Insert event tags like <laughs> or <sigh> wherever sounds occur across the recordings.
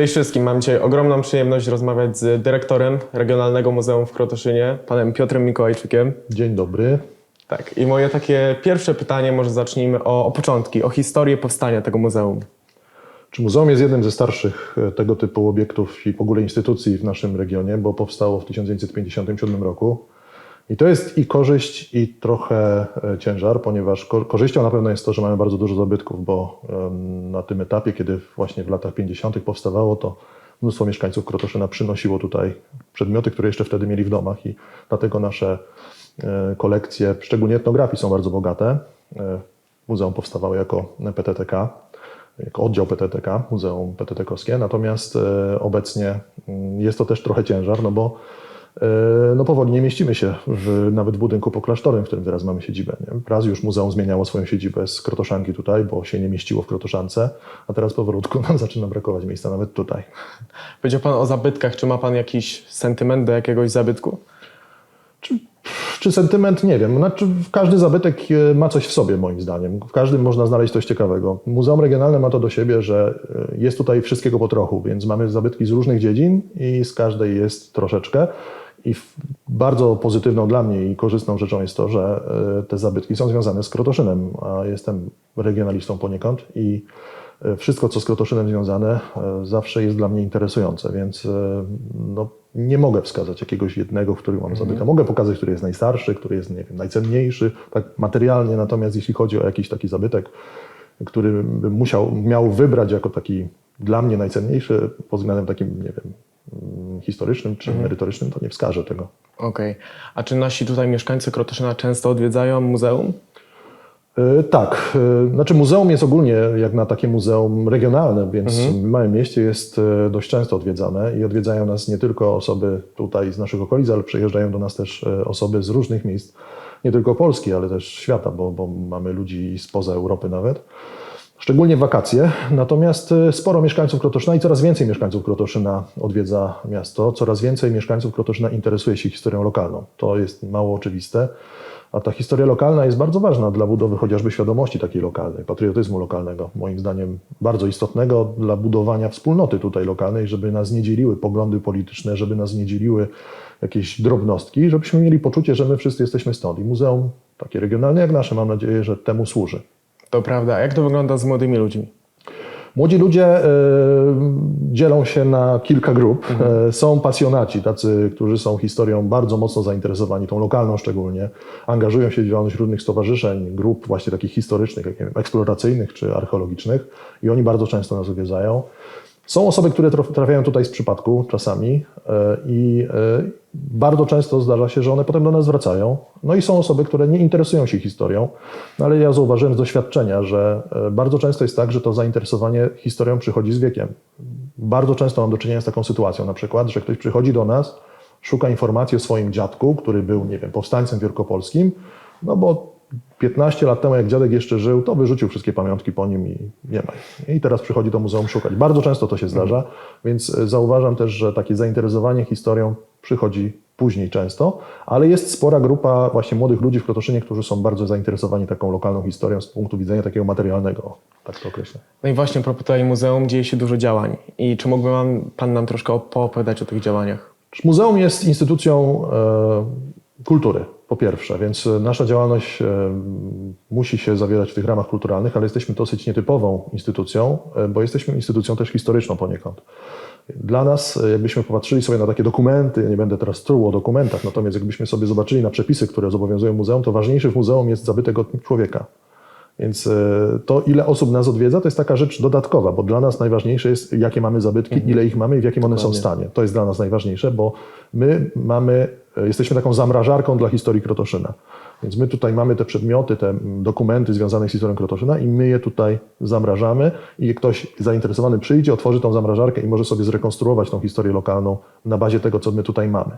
Cześć wszystkim, mam dzisiaj ogromną przyjemność rozmawiać z dyrektorem Regionalnego Muzeum w Krotoszynie, panem Piotrem Mikołajczykiem. Dzień dobry. Tak, i moje takie pierwsze pytanie, może zacznijmy o, o początki, o historię powstania tego muzeum. Czy muzeum jest jednym ze starszych e, tego typu obiektów i w ogóle instytucji w naszym regionie, bo powstało w 1957 roku. I to jest i korzyść, i trochę e, ciężar, ponieważ ko- korzyścią na pewno jest to, że mamy bardzo dużo zabytków, bo na tym etapie, kiedy właśnie w latach 50. powstawało, to mnóstwo mieszkańców Krotoszyna przynosiło tutaj przedmioty, które jeszcze wtedy mieli w domach i dlatego nasze e, kolekcje, szczególnie etnografii, są bardzo bogate. Muzeum powstawało jako PTTK, jako oddział PTTK, Muzeum PTTkowskie, natomiast e, obecnie mm, jest to też trochę ciężar, no bo e, no powoli nie mieścimy się w, nawet w budynku poklasztorym, w którym teraz mamy siedzibę. Nie? Raz już muzeum zmieniało swoją siedzibę z Krotoszanki tutaj, bo się nie mieściło w Krotoszance, a teraz powolutku nam <laughs> zaczyna brakować miejsca nawet tutaj. Powiedział pan o zabytkach, czy ma pan jakiś sentyment do jakiegoś zabytku? Czy sentyment? Nie wiem. Znaczy, każdy zabytek e, ma coś w sobie, moim zdaniem. W każdym można znaleźć coś ciekawego. Muzeum Regionalne ma to do siebie, że e, jest tutaj wszystkiego po trochu, więc mamy zabytki z różnych dziedzin i z każdej jest troszeczkę. I bardzo pozytywną dla mnie i korzystną rzeczą jest to, że e, te zabytki są związane z Krotoszynem, a jestem regionalistą poniekąd i wszystko, co z Krotoszynem związane, e, zawsze jest dla mnie interesujące, więc e, no, nie mogę wskazać jakiegoś jednego, w którym mam zabytek. Mogę pokazać, który jest najstarszy, który jest nie wiem, najcenniejszy, tak materialnie, natomiast jeśli chodzi o jakiś taki zabytek, który bym musiał, miał wybrać jako taki dla mnie najcenniejszy pod względem takim, nie wiem, mm, historycznym czy merytorycznym, to nie wskażę tego. Okej. A czy nasi tutaj mieszkańcy Krotoszyna często odwiedzają muzeum? E, Tak, e, znaczy muzeum jest ogólnie jak na takie muzeum regionalne, więc w małym mieście jest e, dość często odwiedzane i odwiedzają nas nie tylko osoby tutaj z naszych okolic, ale przyjeżdżają do nas też osoby z różnych miejsc, nie tylko Polski, ale też świata, bo, bo mamy ludzi spoza Europy nawet. Szczególnie w wakacje, natomiast sporo mieszkańców Krotoszyna i coraz więcej mieszkańców Krotoszyna odwiedza miasto, coraz więcej mieszkańców Krotoszyna interesuje się historią lokalną. To jest mało oczywiste. A ta historia lokalna jest bardzo ważna dla budowy chociażby świadomości takiej lokalnej, patriotyzmu lokalnego, moim zdaniem bardzo istotnego dla budowania wspólnoty tutaj lokalnej, żeby nas nie dzieliły poglądy polityczne, żeby nas nie dzieliły jakieś drobnostki, żebyśmy mieli poczucie, że my wszyscy jesteśmy stąd. I muzeum takie regionalne jak nasze, mam nadzieję, że temu służy. To prawda. Jak to wygląda z młodymi ludźmi? Młodzi ludzie e, dzielą się na kilka grup. E, są pasjonaci, tacy, którzy są historią bardzo mocno zainteresowani, tą lokalną szczególnie. Angażują się w działalność różnych stowarzyszeń, grup właśnie takich historycznych, jak nie wiem, eksploracyjnych czy archeologicznych i oni bardzo często nas odwiedzają. Są osoby, które traf- trafiają tutaj z przypadku czasami e, i e, bardzo często zdarza się, że one potem do nas wracają. No i są osoby, które nie interesują się historią, no ale ja zauważyłem z doświadczenia, że e, bardzo często jest tak, że to zainteresowanie historią przychodzi z wiekiem. Bardzo często mam do czynienia z taką sytuacją, na przykład, że ktoś przychodzi do nas, szuka informacji o swoim dziadku, który był, nie wiem, powstańcem wielkopolskim, no bo 15 lat temu, jak dziadek jeszcze żył, to wyrzucił wszystkie pamiątki po nim i nie ma. I teraz przychodzi do muzeum szukać. Bardzo często to się zdarza, więc e, zauważam też, że takie zainteresowanie historią przychodzi później często, ale jest spora grupa właśnie młodych ludzi w Krotoszynie, którzy są bardzo zainteresowani taką lokalną historią z punktu widzenia takiego materialnego, tak to określę. No i właśnie, propos tutaj muzeum, dzieje się dużo działań. I czy mógłby pan, nam troszkę op- poopowiadać o tych działaniach? Muzeum jest instytucją e, kultury, po pierwsze, więc e, nasza działalność e, musi się zawierać w tych ramach kulturalnych, ale jesteśmy dosyć nietypową instytucją, e, bo jesteśmy instytucją też historyczną poniekąd. Dla nas, jakbyśmy popatrzyli sobie na takie dokumenty, ja nie będę teraz truł o dokumentach, natomiast jakbyśmy sobie zobaczyli na przepisy, które zobowiązują muzeum, to ważniejszy w muzeum jest zabytek od człowieka. Więc to, ile osób nas odwiedza, to jest taka rzecz dodatkowa, bo dla nas najważniejsze jest, jakie mamy zabytki, ile ich mamy i w jakim one są stanie. To jest dla nas najważniejsze, bo my mamy, jesteśmy taką zamrażarką dla historii Krotoszyna. Więc my tutaj mamy te przedmioty, te dokumenty związane z historią Krotoszyna i my je tutaj zamrażamy i ktoś zainteresowany przyjdzie, otworzy tą zamrażarkę i może sobie zrekonstruować tą historię lokalną na bazie tego, co my tutaj mamy.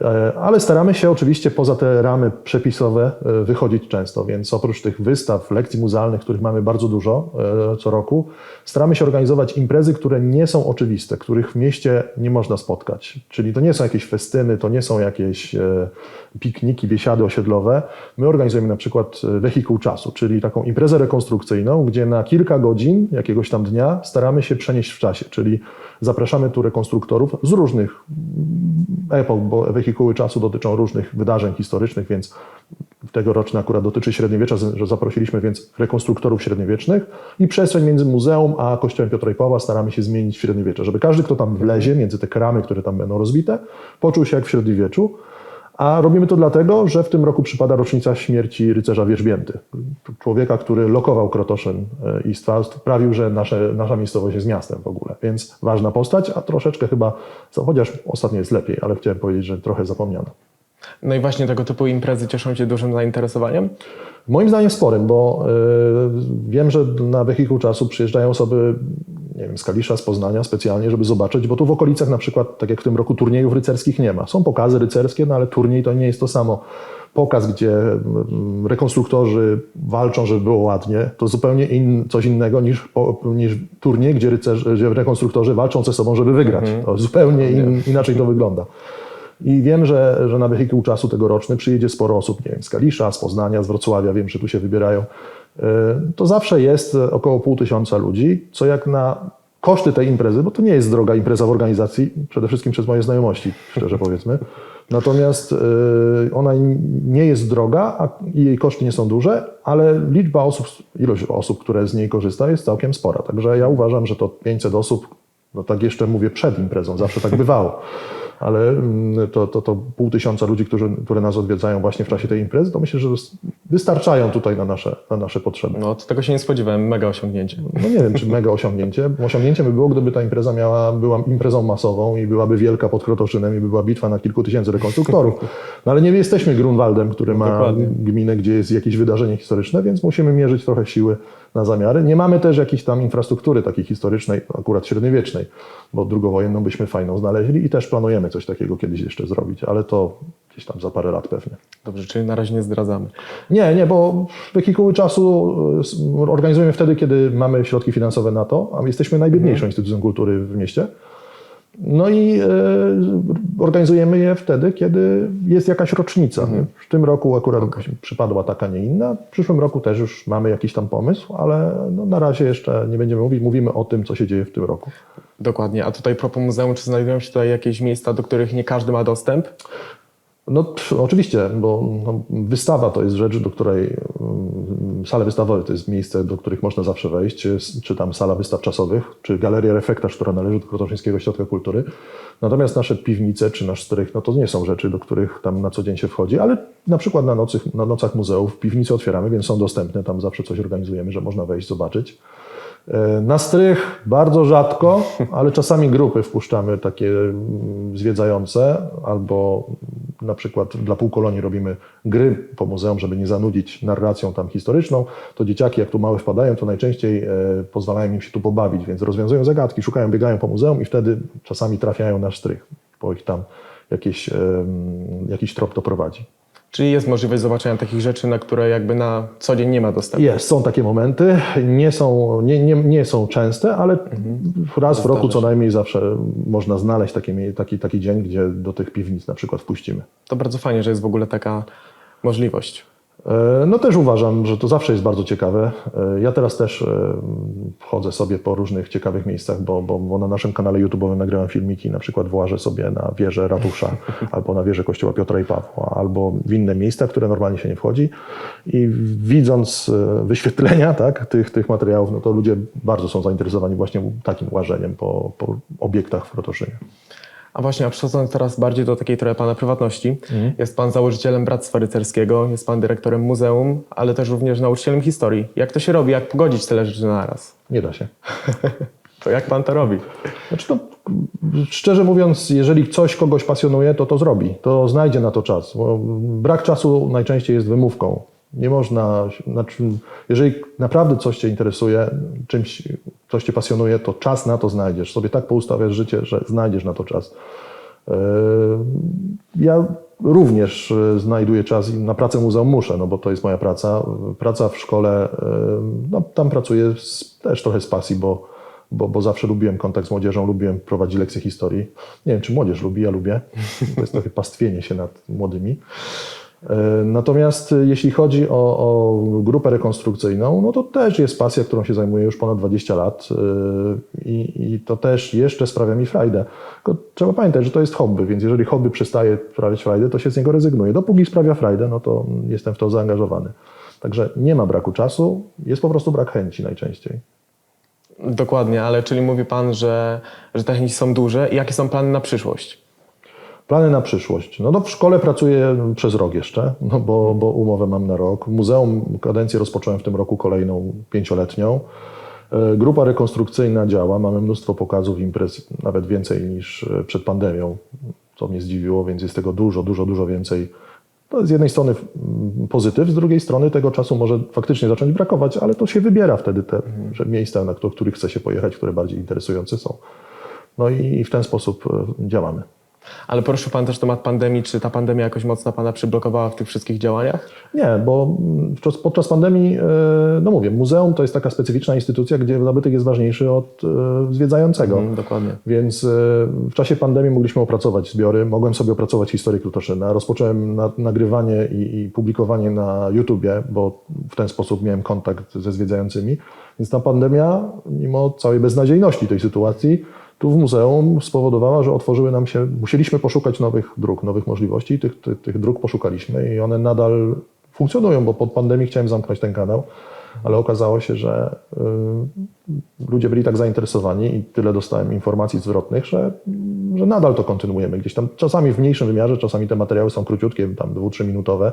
E, Ale staramy się oczywiście poza te ramy przepisowe e, wychodzić często, więc oprócz tych wystaw, lekcji muzealnych, których mamy bardzo dużo e, co roku, staramy się organizować imprezy, które nie są oczywiste, których w mieście nie można spotkać. Czyli to nie są jakieś festyny, to nie są jakieś pikniki, biesiady osiedlowe. My organizujemy na przykład wehikuł czasu, czyli taką imprezę rekonstrukcyjną, gdzie na kilka godzin jakiegoś tam dnia staramy się przenieść w czasie, czyli zapraszamy tu rekonstruktorów z różnych epok, bo wehikuły czasu dotyczą różnych wydarzeń historycznych, więc tegoroczny akurat dotyczy średniowiecza, że zaprosiliśmy więc rekonstruktorów średniowiecznych i przestrzeń między muzeum a kościołem Piotra i Pawła staramy się zmienić w średniowiecze, żeby każdy, kto tam wlezie między te kramy, które tam będą rozbite, poczuł się jak w średniowieczu. A robimy to dlatego, że w tym roku przypada rocznica śmierci rycerza Wierzbięty. Człowieka, który lokował Krotoszyn e, i sprawił, że nasze, nasza miejscowość jest miastem w ogóle. Więc ważna postać, a troszeczkę chyba, chociaż ostatnio jest lepiej, ale chciałem powiedzieć, że trochę zapomniana. No i właśnie tego typu imprezy cieszą się dużym zainteresowaniem. Moim zdaniem sporym, bo y, wiem, że na wehikuł czasu przyjeżdżają osoby nie wiem, z Kalisza, z Poznania specjalnie, żeby zobaczyć, bo tu w okolicach na przykład, tak jak w tym roku, turniejów rycerskich nie ma. Są pokazy rycerskie, no ale turniej to nie jest to samo. Pokaz, gdzie mm, rekonstruktorzy walczą, żeby było ładnie, to zupełnie in, coś innego niż, niż turniej, gdzie, rycerze, gdzie rekonstruktorzy walczą ze sobą, żeby wygrać. To zupełnie in, inaczej to wygląda. I wiem, że, że na wehikuł czasu tegoroczny przyjedzie sporo osób, nie wiem, z Kalisza, z Poznania, z Wrocławia, wiem, że tu się wybierają. Y, To zawsze jest około pół tysiąca ludzi, co jak na koszty tej imprezy, bo to nie jest droga impreza w organizacji, przede wszystkim przez moje znajomości, szczerze powiedzmy. Natomiast y, ona nie jest droga, a jej koszty nie są duże, ale liczba osób, ilość osób, które z niej korzysta jest całkiem spora. Także ja uważam, że to 500 osób, no tak jeszcze mówię przed imprezą, zawsze tak bywało. Ale mm, to, to, to pół tysiąca ludzi, którzy, które nas odwiedzają właśnie w czasie tej imprezy, to myślę, że wystarczają tutaj na nasze, na nasze potrzeby. No, tego się nie spodziewałem, mega osiągnięcie. No nie wiem, czy mega osiągnięcie. Osiągnięciem by było, gdyby ta impreza miała, była imprezą masową i byłaby wielka pod Krotoszynem i by była bitwa na kilku tysięcy rekonstruktorów. No ale nie jesteśmy Grunwaldem, który ma Dokładnie. gminę, gdzie jest jakieś wydarzenie historyczne, więc musimy mierzyć trochę siły na zamiary. Nie mamy też jakiejś tam infrastruktury takiej historycznej, akurat średniowiecznej, bo drugowojenną byśmy fajną znaleźli i też planujemy coś takiego kiedyś jeszcze zrobić, ale to gdzieś tam za parę lat pewnie. Dobrze, czyli na razie nie zdradzamy. Nie, nie, bo wehikuły czasu y, organizujemy wtedy, kiedy mamy środki finansowe na to, a jesteśmy najbiedniejszą instytucją kultury w mieście. No i e, organizujemy je wtedy, kiedy jest jakaś rocznica. W tym roku akurat przypadła taka, nie inna. W przyszłym roku też już mamy jakiś tam pomysł, ale no, na razie jeszcze nie będziemy mówić. Mówimy o tym, co się dzieje w tym roku. Dokładnie. A tutaj propos muzeum, czy znajdują się tutaj jakieś miejsca, do których nie każdy ma dostęp? No oczywiście, bo no, wystawa to jest rzecz, do której mm, sale wystawowe to jest miejsce, do których można zawsze wejść, czy tam sala wystaw czasowych, czy galeria Refektarz, która należy do Krotoszyńskiego Ośrodka Kultury. Natomiast nasze piwnice czy nasz strych, no to nie są rzeczy, do których tam na co dzień się wchodzi, ale na przykład na, nocy, na nocach muzeów piwnice otwieramy, więc są dostępne, tam zawsze coś organizujemy, że można wejść, zobaczyć. E, Na strych bardzo rzadko, ale czasami grupy wpuszczamy takie mm, zwiedzające, albo na przykład dla półkolonii robimy gry po muzeum, żeby nie zanudzić narracją tam historyczną. To dzieciaki, jak tu małe wpadają, to najczęściej e, pozwalają im się tu pobawić, więc rozwiązują zagadki, szukają, biegają po muzeum i wtedy czasami trafiają na strych, bo ich tam jakieś, em, jakiś trop doprowadzi. Czyli jest możliwość zobaczenia takich rzeczy, na które jakby na co dzień nie ma dostępu. Jest, są takie momenty, nie są, nie, nie, nie są częste, ale raz w roku co najmniej zawsze można znaleźć taki, taki, taki dzień, gdzie do tych piwnic na przykład wpuścimy. To bardzo fajnie, że jest w ogóle taka możliwość. E, No też uważam, że to zawsze jest bardzo ciekawe. E, Ja teraz też e, chodzę sobie po różnych ciekawych miejscach, bo, bo, bo na naszym kanale YouTube'owym nagrywam filmiki, na przykład włażę sobie na wieżę ratusza, <laughs> albo na wieżę kościoła Piotra i Pawła, albo w inne miejsca, które normalnie się nie wchodzi. I widząc wyświetlenia tak, tych, tych materiałów, no to ludzie bardzo są zainteresowani właśnie takim łażeniem po, po obiektach w Krotoszynie. A właśnie, a przechodząc teraz bardziej do takiej trochę Pana prywatności, jest Pan założycielem Bractwa Rycerskiego, jest Pan dyrektorem muzeum, ale też również nauczycielem historii. Jak to się robi? Jak pogodzić tyle rzeczy naraz? Nie da się. <laughs> To jak Pan to robi? Znaczy to szczerze mówiąc, jeżeli coś kogoś pasjonuje, to to zrobi, to znajdzie na to czas. Bo brak czasu najczęściej jest wymówką. Nie można, znaczy, jeżeli naprawdę coś Cię interesuje, czymś, coś Cię pasjonuje, to czas na to znajdziesz. Sobie tak poustawiasz życie, że znajdziesz na to czas. Yy, Ja również yy, znajduję czas i na pracę muzeum muszę, no bo to jest moja praca. Praca w szkole, yy, no tam pracuję z, też trochę z pasji, bo, bo, bo zawsze lubiłem kontakt z młodzieżą, lubiłem prowadzić lekcje historii. Nie wiem, czy młodzież lubi, ja lubię. To jest trochę pastwienie się nad młodymi. E, Natomiast e, jeśli chodzi o, o grupę rekonstrukcyjną, no to też jest pasja, którą się zajmuję już ponad 20 lat e, i, i to też jeszcze sprawia mi frajdę. Tylko trzeba pamiętać, że to jest hobby, więc jeżeli hobby przestaje sprawiać frajdę, to się z niego rezygnuje. Dopóki sprawia frajdę, no to jestem w to zaangażowany. Także nie ma braku czasu, jest po prostu brak chęci najczęściej. Dokładnie, ale czyli mówi Pan, że, że te chęci są duże. Jakie są plany na przyszłość? Plany na przyszłość. No, no w szkole pracuję przez rok jeszcze, no bo, bo umowę mam na rok. Muzeum kadencję rozpocząłem w tym roku kolejną pięcioletnią. E, Grupa rekonstrukcyjna działa, mamy mnóstwo pokazów, imprez, nawet więcej niż e, przed pandemią, co mnie zdziwiło, więc jest tego dużo, dużo, dużo więcej. To z jednej strony pozytyw, z drugiej strony tego czasu może faktycznie zacząć brakować, ale to się wybiera wtedy te miejsca, na których których chce się pojechać, które bardziej interesujące są. No i w ten sposób e, działamy. Ale poruszył Pan też temat pandemii. Czy ta pandemia jakoś mocno Pana przyblokowała w tych wszystkich działaniach? Nie, bo podczas- pandemii, e, no mówię, muzeum to jest taka specyficzna instytucja, gdzie zabytek jest ważniejszy od e, zwiedzającego. Mm, dokładnie. Więc e, w czasie pandemii mogliśmy opracować zbiory, mogłem sobie opracować historię Krutoszyna. Rozpocząłem na, nagrywanie i, i publikowanie na YouTubie, bo w ten sposób miałem kontakt ze zwiedzającymi. Więc ta pandemia, mimo całej beznadziejności tej sytuacji, tu w muzeum spowodowała, że otworzyły nam się, musieliśmy poszukać nowych dróg, nowych możliwości. Tych, tych, tych dróg poszukaliśmy i one nadal funkcjonują, bo pod pandemii chciałem zamknąć ten kanał, ale okazało się, że y, ludzie byli tak zainteresowani i tyle dostałem informacji zwrotnych, że, że nadal to kontynuujemy gdzieś tam. Czasami w mniejszym wymiarze, czasami te materiały są króciutkie, tam dwu, trzy minutowe,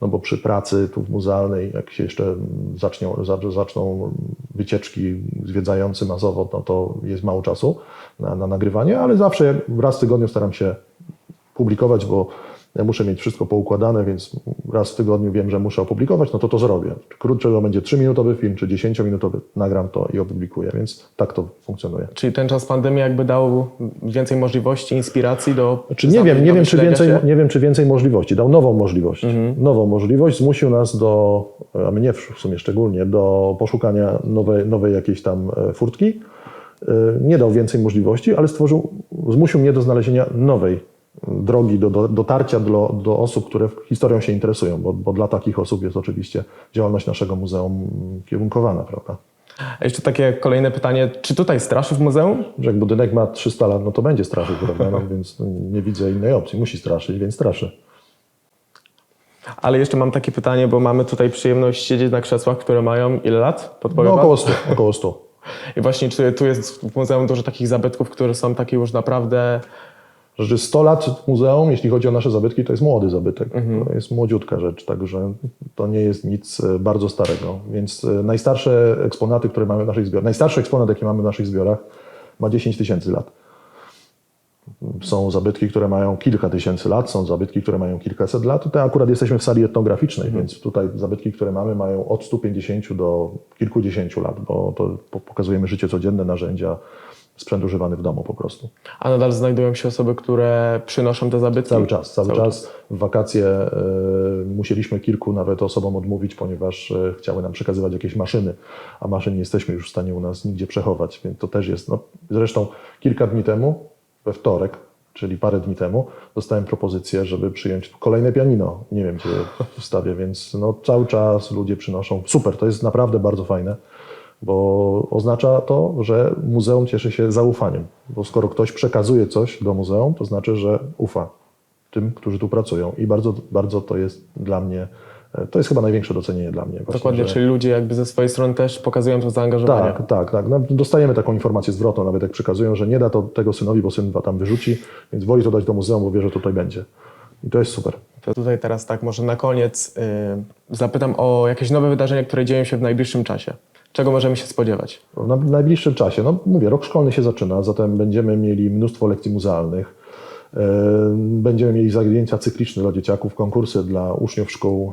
no bo przy pracy tu w muzealnej, jak się jeszcze zaczną, za- zaczną wycieczki zwiedzający masowo, no to jest mało czasu na, na nagrywanie, ale zawsze raz w tygodniu staram się publikować, bo ja muszę mieć wszystko poukładane, więc raz w tygodniu wiem, że muszę opublikować, no to to zrobię. Czy Krótsze to będzie 3-minutowy film, czy 10-minutowy, nagram to i opublikuję, więc tak to funkcjonuje. Czyli ten czas pandemii jakby dał więcej możliwości, inspiracji do... Czy nie wiem, nie wiem, czy więcej, się? nie wiem, czy więcej możliwości. Dał nową możliwość. Nową możliwość, zmusił nas do, a mnie w sumie szczególnie, do poszukania nowej, nowej jakiejś tam e, furtki. E, Nie dał więcej możliwości, ale stworzył, zmusił mnie do znalezienia nowej drogi, do, do dotarcia do, do osób, które historią się interesują, bo, bo dla takich osób jest oczywiście działalność naszego muzeum kierunkowana, prawda? A jeszcze takie kolejne pytanie. Czy tutaj straszy w muzeum? Że jak budynek ma 300 lat, no to będzie straszył, prawda? No, więc nie widzę innej opcji. Musi straszyć, więc straszy. Ale jeszcze mam takie pytanie, bo mamy tutaj przyjemność siedzieć na krzesłach, które mają ile lat? No około 100, około 100. I właśnie czy tu jest w muzeum dużo takich zabytków, które są takie już naprawdę... Że 100 lat muzeum, jeśli chodzi o nasze zabytki, to jest młody zabytek. To jest młodziutka rzecz, także to nie jest nic e, bardzo starego. Więc e, najstarsze eksponaty, które mamy w naszych zbiorach, najstarszy eksponat, jaki mamy w naszych zbiorach, ma 10 tysięcy lat. Są zabytki, które mają kilka tysięcy lat, są zabytki, które mają kilkaset lat. Tutaj akurat jesteśmy w sali etnograficznej, więc tutaj zabytki, które mamy, mają od 150 do kilkudziesięciu lat, bo to po- pokazujemy życie codzienne, narzędzia, sprzęt używany w domu po prostu. A nadal znajdują się osoby, które przynoszą te zabytki? Cały czas, cały, czas. W wakacje e, musieliśmy kilku nawet osobom odmówić, ponieważ e, chciały nam przekazywać jakieś maszyny, a maszyn nie jesteśmy już w stanie u nas nigdzie przechować, więc to też jest. No, zresztą kilka dni temu, we wtorek, czyli parę dni temu, dostałem propozycję, żeby przyjąć kolejne pianino. Nie wiem, gdzie je wstawię, więc no, cały czas ludzie przynoszą. Super, to jest naprawdę bardzo fajne, bo oznacza to, że muzeum cieszy się zaufaniem. Bo skoro ktoś przekazuje coś do muzeum, to znaczy, że ufa tym, którzy tu pracują. I bardzo, bardzo to jest dla mnie, e, to jest chyba największe docenienie dla mnie. Właśnie, Dokładnie, że- czyli ludzie jakby ze swojej strony też pokazują to zaangażowanie. tak, tak, tak. No, dostajemy taką informację zwrotną, nawet jak przekazują, że nie da to tego synowi, bo syn tam wyrzuci, więc woli to dać do muzeum, bo wie, że tutaj będzie. I to jest super. To tutaj teraz tak, może na koniec y, zapytam o jakieś nowe wydarzenia, które dzieją się w najbliższym czasie. Czego możemy się spodziewać? Na w najbliższym czasie, no mówię, rok szkolny się zaczyna, zatem będziemy mieli mnóstwo lekcji muzealnych. E, Będziemy mieli zajęcia cykliczne dla dzieciaków, konkursy dla uczniów szkół,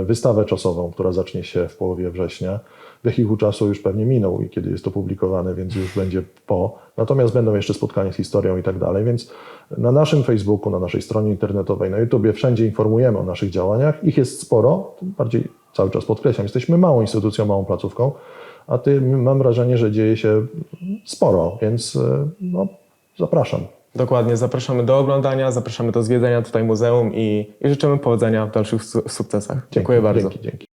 e, wystawę czasową, która zacznie się w połowie września. Wehikuł czasu już pewnie minął i kiedy jest to publikowane, więc już będzie po. Natomiast będą jeszcze spotkania z historią i tak dalej, więc na naszym Facebooku, na naszej stronie internetowej, na YouTubie wszędzie informujemy o naszych działaniach. Ich jest sporo, tym bardziej cały czas podkreślam, jesteśmy małą instytucją, małą placówką, a ty, mam wrażenie, że dzieje się sporo, więc e, no, zapraszam. Dokładnie, zapraszamy do oglądania, zapraszamy do zwiedzania tutaj muzeum i, i życzymy powodzenia w dalszych su- sukcesach. Dziękuję bardzo. Dzięki, dzięki.